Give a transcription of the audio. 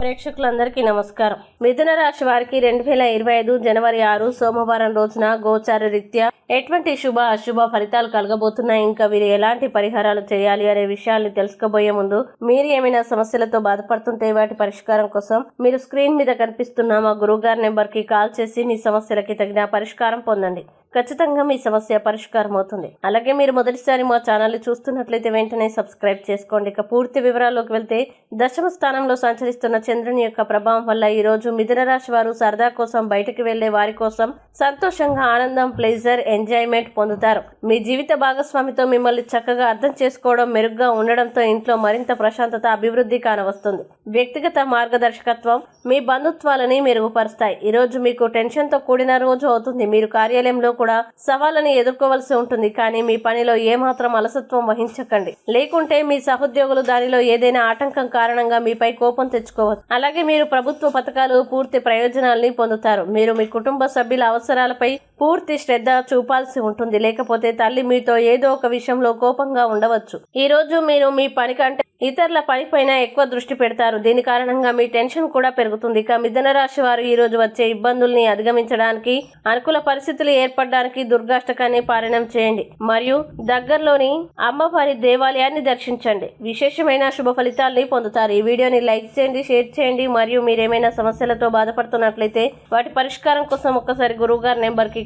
ప్రేక్షకులందరికీ నమస్కారం. మిథున రాశి వారికి రెండు వేల ఇరవై ఐదు జనవరి ఆరు సోమవారం రోజున గోచార రీత్యా ఎటువంటి శుభ అశుభ ఫలితాలు కలగబోతున్నాయి? ఇంకా వీరు ఎలాంటి పరిహారాలు చేయాలి అనే విషయాల్ని తెలుసుకోబోయే ముందు మీరు ఏమైనా సమస్యలతో బాధపడుతుంటే వాటి పరిష్కారం కోసం మీరు స్క్రీన్ మీద కనిపిస్తున్న మా గురువు గారి కాల్ చేసి మీ సమస్యలకి తగిన పరిష్కారం పొందండి. ఖచ్చితంగా మీ సమస్య పరిష్కారం అవుతుంది. అలాగే మీరు మొదటిసారి మా ఛానల్ చూస్తున్నట్లయితే వెంటనే సబ్స్క్రైబ్ చేసుకోండి. ఇక పూర్తి వివరాల్లోకి వెళ్తే దశమ స్థానంలో సంచరిస్తున్న చంద్రుని యొక్క ప్రభావం వల్ల ఈ రోజు మిథున రాశి వారు సరదా కోసం బయటకు వెళ్ళే వారి కోసం సంతోషంగా ఆనందం ప్లెజర్ ఎంజాయ్మెంట్ పొందుతారు. మీ జీవిత భాగస్వామితో మిమ్మల్ని చక్కగా అర్థం చేసుకోవడం మెరుగ్గా ఉండడంతో ఇంట్లో మరింత ప్రశాంతత అభివృద్ధి కానవస్తుంది. వ్యక్తిగత మార్గదర్శకత్వం మీ బంధుత్వాలని మెరుగుపరుస్తాయి. ఈ రోజు మీకు టెన్షన్తో కూడిన రోజు అవుతుంది. మీరు కార్యాలయంలో కూడా సవాళ్ళని ఎదుర్కోవలసి ఉంటుంది. కానీ మీ పనిలో ఏమాత్రం అలసత్వం వహించకండి. లేకుంటే మీ సహోద్యోగులు దానిలో ఏదైనా ఆటంకం కారణంగా మీపై కోపం తెచ్చుకోవచ్చు. అలాగే మీరు ప్రభుత్వ పథకాలు పూర్తి ప్రయోజనాల్ని పొందుతారు. మీరు మీ కుటుంబ సభ్యుల అవసరాలపై పూర్తి శ్రద్ధ చూపాల్సి ఉంటుంది. లేకపోతే తల్లి మీతో ఏదో ఒక విషయంలో కోపంగా ఉండవచ్చు. ఈ రోజు మీరు మీ పని కంటే ఇతరుల పనిపైన ఎక్కువ దృష్టి పెడతారు. దీని కారణంగా మీ టెన్షన్ కూడా పెరుగుతుంది. ఇక మిథున రాశి వారు ఈ రోజు వచ్చే ఇబ్బందుల్ని అధిగమించడానికి అనుకూల పరిస్థితులు ఏర్పడడానికి దుర్గాష్టకాన్ని పారాయణం చేయండి. మరియు దగ్గరలోని అమ్మవారి దేవాలయాన్ని దర్శించండి. విశేషమైన శుభ ఫలితాల్ని పొందుతారు. ఈ వీడియోని లైక్ చేయండి షేర్ చేయండి. మరియు మీరేమైనా సమస్యలతో బాధపడుతున్నట్లయితే వాటి పరిష్కారం కోసం ఒక్కసారి గురువు గారి